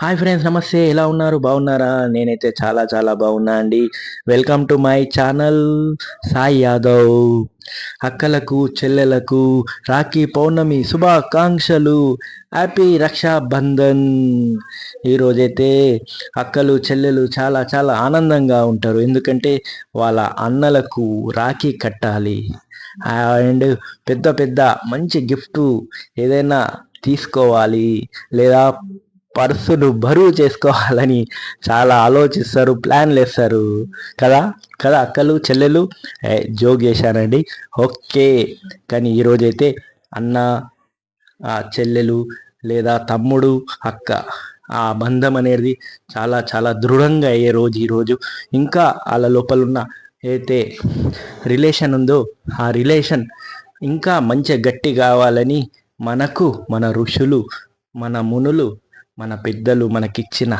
Hi friends నమస్తే. ఎలా ఉన్నారు? బాగున్నారా? నేనైతే చాలా చాలా బాగున్నా అండి. Welcome to my channel Sai Yadav. అక్కలకు చెల్లెలకు రాఖీ పౌర్ణమి శుభాకాంక్షలు. హ్యాపీ రక్షాబంధన్. ఈరోజైతే అక్కలు చెల్లెలు చాలా చాలా ఆనందంగా ఉంటారు. ఎందుకంటే వాళ్ళ అన్నలకు రాఖీ కట్టాలి. అండ్ పెద్ద పెద్ద మంచి గిఫ్ట్ ఏదైనా తీసుకోవాలి. లేదా పర్సును బరువు చేసుకోవాలని చాలా ఆలోచిస్తారు ప్లాన్లు వేస్తారు కదా? కదా అక్కలు చెల్లెలు? ఏ, జోక్ చేశానండి. ఓకే. కానీ ఈరోజైతే అన్న ఆ చెల్లెలు లేదా తమ్ముడు అక్క ఆ బంధం అనేది చాలా చాలా దృఢంగా అయ్యే రోజు ఈరోజు ఇంకా వాళ్ళ లోపల ఉన్న ఏదైతే రిలేషన్ ఉందో ఆ రిలేషన్ ఇంకా మంచి గట్టి కావాలని మనకు మన ఋషులు మన మునులు మన పెద్దలు మనకిచ్చిన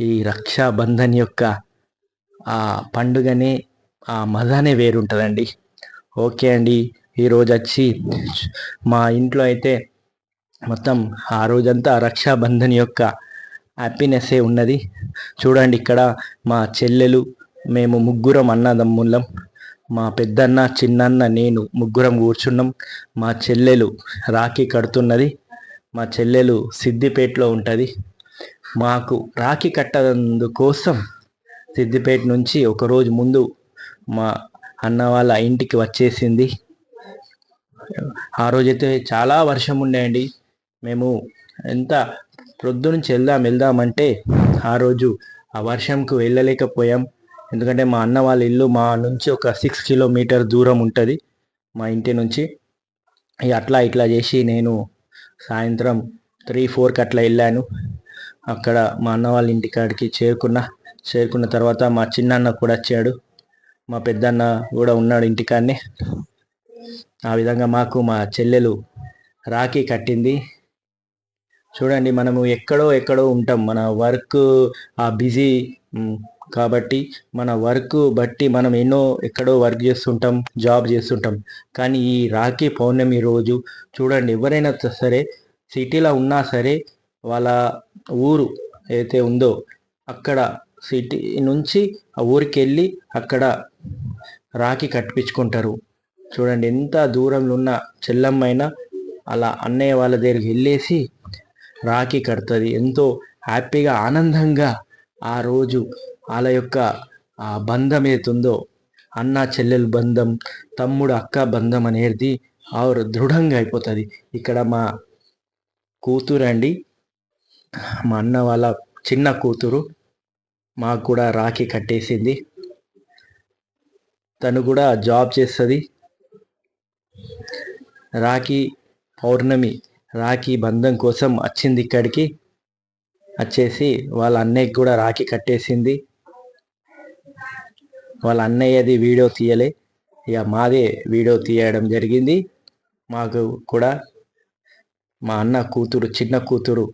ఈ రక్షాబంధన్ యొక్క ఆ పండుగనే ఆ మజానే వేరుంటుందండి. ఓకే అండి ఈరోజు వచ్చి మా ఇంట్లో అయితే మొత్తం ఆ రోజంతా రక్షాబంధన్ యొక్క హ్యాపీనెస్సే ఉన్నది. చూడండి ఇక్కడ మా చెల్లెలు మేము ముగ్గురం అన్నదమ్ముళ్ళం మా పెద్దన్న చిన్నన్న నేను ముగ్గురం కూర్చున్నాం. మా చెల్లెలు రాఖీ కడుతున్నది. మా చెల్లెలు సిద్దిపేటలో ఉంటుంది. మాకు రాఖీ కట్టనందుకోసం సిద్దిపేట నుంచి ఒకరోజు ముందు మా అన్న వాళ్ళ ఇంటికి వచ్చేసింది. ఆ రోజైతే చాలా వర్షం ఉండేయండి. మేము ఎంత ప్రొద్దు నుంచి వెళ్దాం వెళ్దామంటే ఆ రోజు ఆ వర్షంకు వెళ్ళలేకపోయాం. ఎందుకంటే మా అన్న వాళ్ళ ఇల్లు మా నుంచి ఒక సిక్స్ కిలోమీటర్ దూరం ఉంటుంది మా ఇంటి నుంచి. అట్లా ఇట్లా చేసి నేను సాయంత్రం త్రీ ఫోర్కి అట్లా వెళ్ళాను. అక్కడ మా అన్న వాళ్ళ ఇంటికాడికి చేరుకున్న. చేరుకున్న తర్వాత మా చిన్నన్న కూడా వచ్చాడు. మా పెద్దన్న కూడా ఉన్నాడు ఇంటికాడనే. ఆ విధంగా మాకు మా చెల్లెలు రాఖీ కట్టింది. చూడండి మనము ఎక్కడో ఎక్కడో ఉంటాం. మన వర్క్ ఆ బిజీ కాబట్టి మన వర్క్ బట్టి మనం ఎన్నో ఎక్కడో వర్క్ చేస్తుంటాం జాబ్ చేస్తుంటాం. కానీ ఈ రాఖీ పౌర్ణమి రోజు చూడండి ఎవరైనా సరే సిటీలో ఉన్నా సరే వాళ్ళ ఊరు అయితే ఉందో అక్కడ సిటీ నుంచి ఆ ఊరికి వెళ్ళి అక్కడ రాఖీ కట్టించుకుంటారు. చూడండి ఎంత దూరంలో ఉన్న చెల్లమ్మైనా అలా అన్నయ్య వాళ్ళ దగ్గరికి వెళ్ళేసి రాఖీ కడుతుంది. ఎంతో హ్యాపీగా ఆనందంగా ఆ రోజు వాళ్ళ యొక్క ఆ బంధం ఏతుందో అన్న చెల్లెలు బంధం తమ్ముడు అక్క బంధం అనేది ఆరు దృఢంగా అయిపోతుంది. ఇక్కడ మా కూతురు అండి మా అన్న వాళ్ళ చిన్న కూతురు మాకు కూడా రాఖీ కట్టేసింది. తను కూడా జాబ్ చేస్తుంది. రాఖీ పౌర్ణమి రాఖీ బంధం కోసం వచ్చింది ఇక్కడికి. వచ్చేసి వాళ్ళ అన్నయ్యకి కూడా రాఖీ కట్టేసింది. వాళ్ళ అన్నయ్యది వీడియో తీయలే. ఇక మాదే వీడియో తీయడం జరిగింది. మాకు కూడా మా అన్న కూతురు చిన్న కూతురు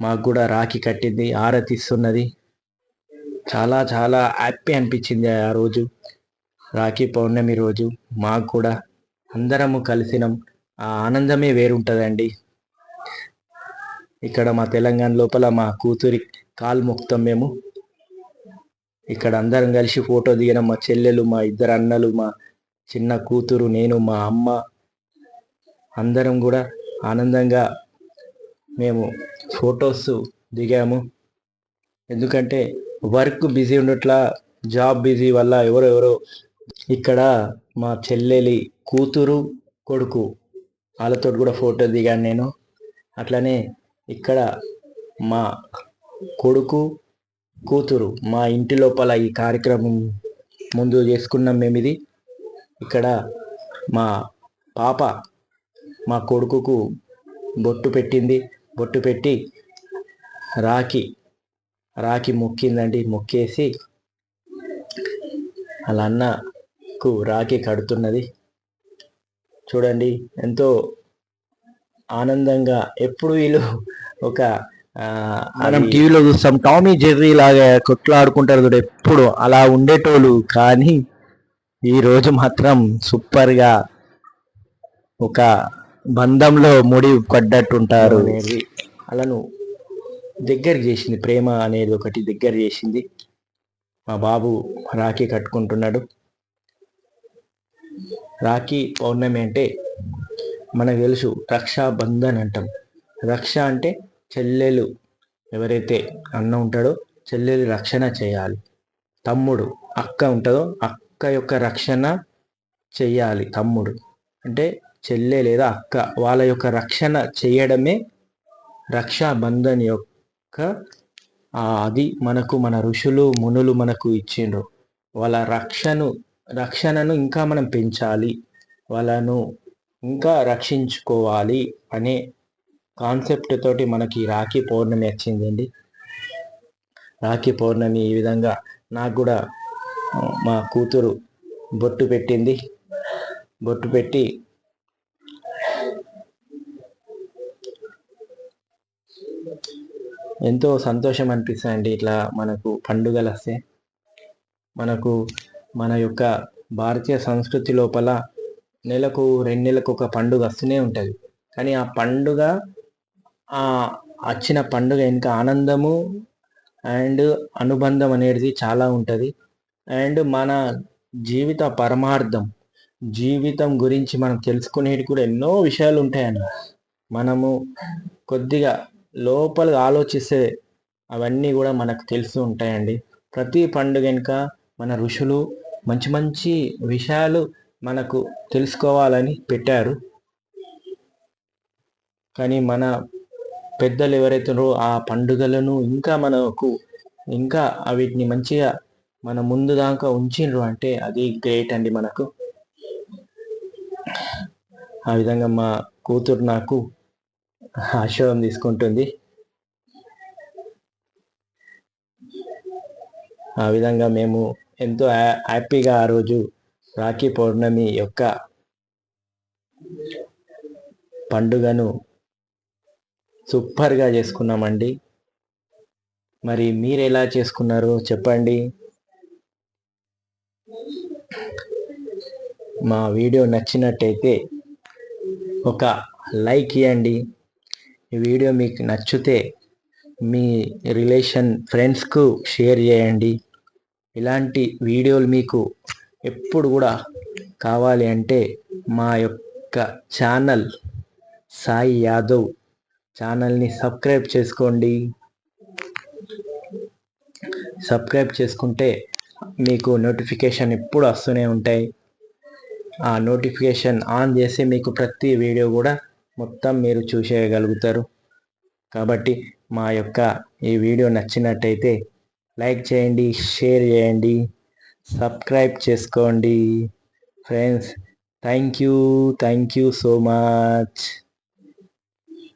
మాకు కూడా రాఖీ కట్టింది ఆరతిస్తున్నది చాలా చాలా హ్యాపీ అనిపించింది ఆ రోజు. రాఖీ పౌర్ణమి రోజు మాకు కూడా అందరము కలిసినాం. ఆ ఆనందమే వేరుంటుందండి. ఇక్కడ మా తెలంగాణ లోపల మా కూతురి కాలు మొక్తాం మేము. ఇక్కడ అందరం కలిసి ఫోటో దిగిన. మా చెల్లెలు మా ఇద్దరు అన్నలు మా చిన్న కూతురు నేను మా అమ్మ. అందరం కూడా ఆనందంగా మేము ఫొటోస్ దిగాము. ఎందుకంటే వర్క్ బిజీ ఉండట్లా జాబ్ బిజీ వల్ల ఎవరెవరో ఇక్కడ మా చెల్లెలి కూతురు కొడుకు వాళ్ళతో కూడా ఫోటో దిగాను నేను. అట్లనే ఇక్కడ మా కొడుకు కూతురు మా ఇంటి లోపల ఈ కార్యక్రమం ముందు చేసుకున్నాం మేము ఇది. ఇక్కడ మా పాప మా కొడుకుకు బొట్టు పెట్టింది. బొట్టు పెట్టి రాఖీ రాఖీ మొక్కిందండి. మొక్కేసి వాళ్ళ అన్నకు రాఖీ కడుతున్నది. చూడండి ఎంతో ఆనందంగా ఎప్పుడు వీళ్ళు ఒక మనం టీవీలో చూస్తాం. టామీ జెర్రీ లాగా కొట్లాడుకుంటారు చూడు ఎప్పుడు. అలా ఉండేటోళ్ళు. కానీ ఈ రోజు మాత్రం సూపర్గా ఒక బంధంలో ముడి పడ్డట్టుంటారు. అలాను దగ్గర చేసింది. ప్రేమ అనేది ఒకటి దగ్గర చేసింది. మా బాబు రాఖీ కట్టుకుంటున్నాడు. రాఖీ పౌర్ణమి అంటే మనకు తెలుసు రక్షాబంధన్ అంటాం రక్ష అంటే చెల్లెలు ఎవరైతే అన్న ఉంటాడో చెల్లెలు రక్షణ చేయాలి. తమ్ముడు అక్క ఉంటుందో అక్క యొక్క రక్షణ చెయ్యాలి తమ్ముడు. అంటే చెల్లె లేదా అక్క వాళ్ళ యొక్క రక్షణ చేయడమే రక్షాబంధన్ యొక్క అది మనకు మన ఋషులు మునులు మనకు ఇచ్చిండ్రు. వాళ్ళ రక్షను రక్షణను ఇంకా మనం పెంచాలి. వాళ్ళను ఇంకా రక్షించుకోవాలి అనే కాన్సెప్ట్ తోటి మనకి రాఖీ పౌర్ణమి వచ్చిందండి. రాఖీ పౌర్ణమి ఈ విధంగా నాకు కూడా మా కూతురు బొట్టు పెట్టింది. బొట్టు పెట్టి ఎంతో సంతోషం అనిపిస్తుంది ఇట్లా మనకు పండుగలు వస్తే. మనకు మన యొక్క భారతీయ సంస్కృతి లోపల నెలకు రెండు నెలలకు ఒక పండుగ వస్తూనే ఉంటుంది. కానీ ఆ పండుగ వచ్చిన పండుగ ఇంకా ఆనందము అండ్ అనుబంధం అనేది చాలా ఉంటుంది. అండ్ మన జీవిత పరమార్థం జీవితం గురించి మనం తెలుసుకునేవి కూడా ఎన్నో విషయాలు ఉంటాయండి మనము కొద్దిగా లోపల ఆలోచిస్తే అవన్నీ కూడా మనకు తెలుస్తూ ఉంటాయండి. ప్రతి పండుగ వెనుక మన ఋషులు మంచి మంచి విషయాలు మనకు తెలుసుకోవాలని పెట్టారు. కానీ మన పెద్దలు ఎవరైతే ఆ పండుగలను ఇంకా మనకు ఇంకా వీటిని మంచిగా మన ముందు దాకా ఉంచిండ్రు అంటే అది గ్రేట్ అండి మనకు. ఆ విధంగా మా కూతురు నాకు ఆశీర్వాదం తీసుకుంటుంది. ఆ విధంగా మేము ఎంతో హ్యాపీగా ఆ రోజు రాఖీ పౌర్ణమి యొక్క పండుగను సూపర్గా చేసుకున్నామండి. మరి మీరు ఎలా చేసుకున్నారు చెప్పండి. మా వీడియో నచ్చినట్టయితే ఒక లైక్ ఇవ్వండి ఈ వీడియో మీకు నచ్చితే మీ రిలేషన్ ఫ్రెండ్స్కు షేర్ చేయండి. ఇలాంటి వీడియోలు మీకు ఎప్పుడు కూడా కావాలి అంటే మా యొక్క ఛానల్ సాయి యాదవ్ ఛానల్ని సబ్స్క్రైబ్ చేసుకోండి. సబ్స్క్రైబ్ చేసుకుంటే మీకు నోటిఫికేషన్ ఎప్పుడు వస్తూనే ఉంటాయి. ఆ నోటిఫికేషన్ ఆన్ చేసి మీకు ప్రతి వీడియో కూడా మొత్తం మీరు చూసేయగలుగుతారు. కాబట్టి మా యొక్క ఈ వీడియో నచ్చినట్టయితే లైక్ చేయండి షేర్ చేయండి సబ్స్క్రైబ్ చేసుకోండి. Friends thank you thank you so much.